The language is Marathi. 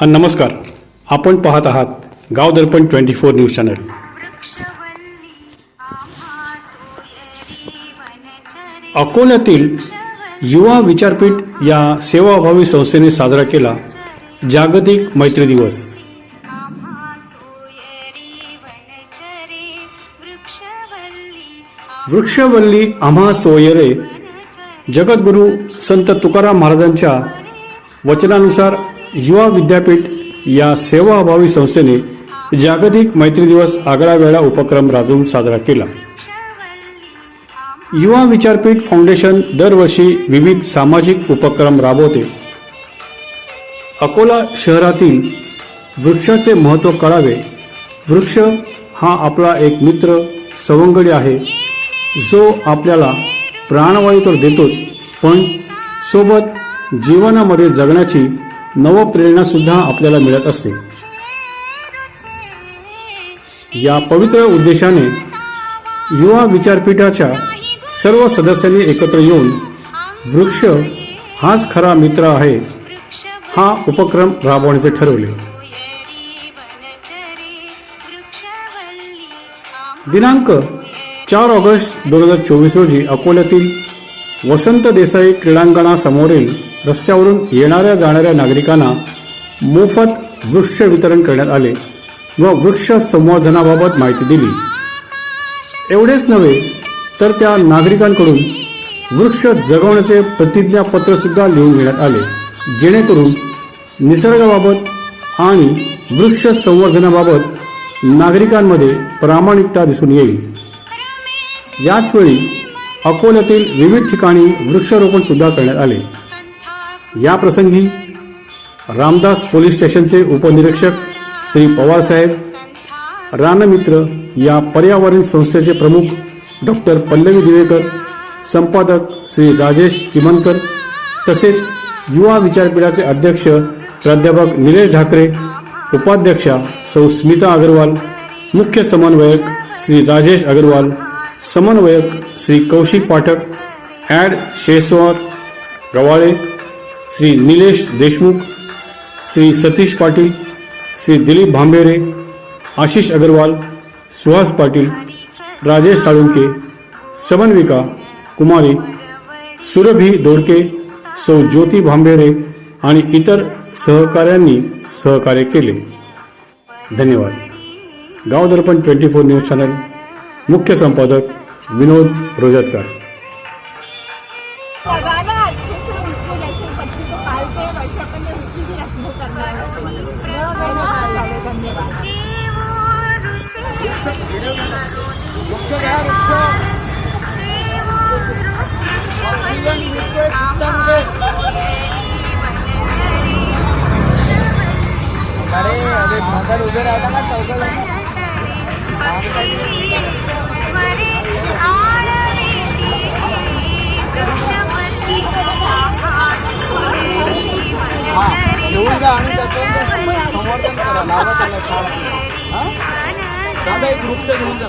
नमस्कार. आपण पाहत आहात Gaon Darpan twenty four news channel. अकोल्यातील युवा विचारपीठ या सेवाभावी संस्थेने साजरा केला जागतिक मैत्री दिवस. वृक्षवल्ली वृक्षवल्ली आम्हा सोयरे जगद्गुरू संत तुकाराम महाराजांच्या वचनानुसार युवा विद्यापीठ या सेवाअभावी संस्थेने जागतिक मैत्री दिवस आगळा वेळा उपक्रम राबवून साजरा केला. युवा विचारपीठ फाउंडेशन दरवर्षी विविध सामाजिक उपक्रम राबवते. अकोला शहरातील वृक्षाचे महत्त्व कळावे. वृक्ष हा आपला एक मित्र सवंगडी आहे. जो आपल्याला प्राणवायू तर देतोच पण सोबत जीवनामध्ये जगण्याची नवप्रेरणा सुद्धा आपल्याला मिळत असते. या पवित्र उद्देशाने युवा विचारपीठाच्या सर्व सदस्यांनी एकत्र येऊन वृक्ष हाच खरा मित्र आहे हा उपक्रम राबवण्याचे ठरवले. दिनांक चार ऑगस्ट दोन हजार चोवीस रोजी अकोल्यातील वसंत देसाई क्रीडांगणासमोरील रस्त्यावरून येणाऱ्या जाणाऱ्या नागरिकांना मोफत वृक्ष वितरण करण्यात आले व वृक्ष संवर्धनाबाबत माहिती दिली. एवढेच नव्हे तर त्या नागरिकांकडून वृक्ष जगवण्याचे प्रतिज्ञापत्रसुद्धा लिहून घेण्यात आले जेणेकरून निसर्गाबाबत आणि वृक्ष संवर्धनाबाबत नागरिकांमध्ये प्रामाणिकता दिसून येईल. याचवेळी अकोल्यातील विविध ठिकाणी वृक्षारोपण सुद्धा करण्यात आले. या प्रसंगी रामदास पोलीस स्टेशनचे उपनिरीक्षक श्री पवारसाहेब रानमित्र या पर्यावरण संस्थेचे प्रमुख डॉक्टर पल्लवी दिवेकर संपादक श्री राजेश चिमनकर तसेच युवा विचारपीठाचे अध्यक्ष प्राध्यापक निलेश ढाकरे उपाध्यक्षा सौ स्मिता अग्रवाल मुख्य समन्वयक श्री राजेश अग्रवाल समन्वयक श्री कौशिक पाठक ॲड शेसवार रवाळे श्री निलेश देशमुख श्री सतीश पाटील श्री दिलीप भांबेरे आशिष अग्रवाल सुहास पाटील राजेश साळुंके समन्विका कुमारी सुरभी दोडके सौ ज्योती भांबेरे आणि इतर सहकाऱ्यांनी सहकार्य केले. धन्यवाद. Gaon Darpan twenty four news channel मुख्य संपादक विनोद रोजतकर लगाना अच्छे से उसको जैसे बच्चे को पालते हैं वैसे अपन ने उसकी भी रखना करना है। अरे अरे सागर उभे राहता ना चौकला वनचरे आणि त्याचं संवर्धन करा लावा त्याला साधा एक वृक्ष घेऊन जा.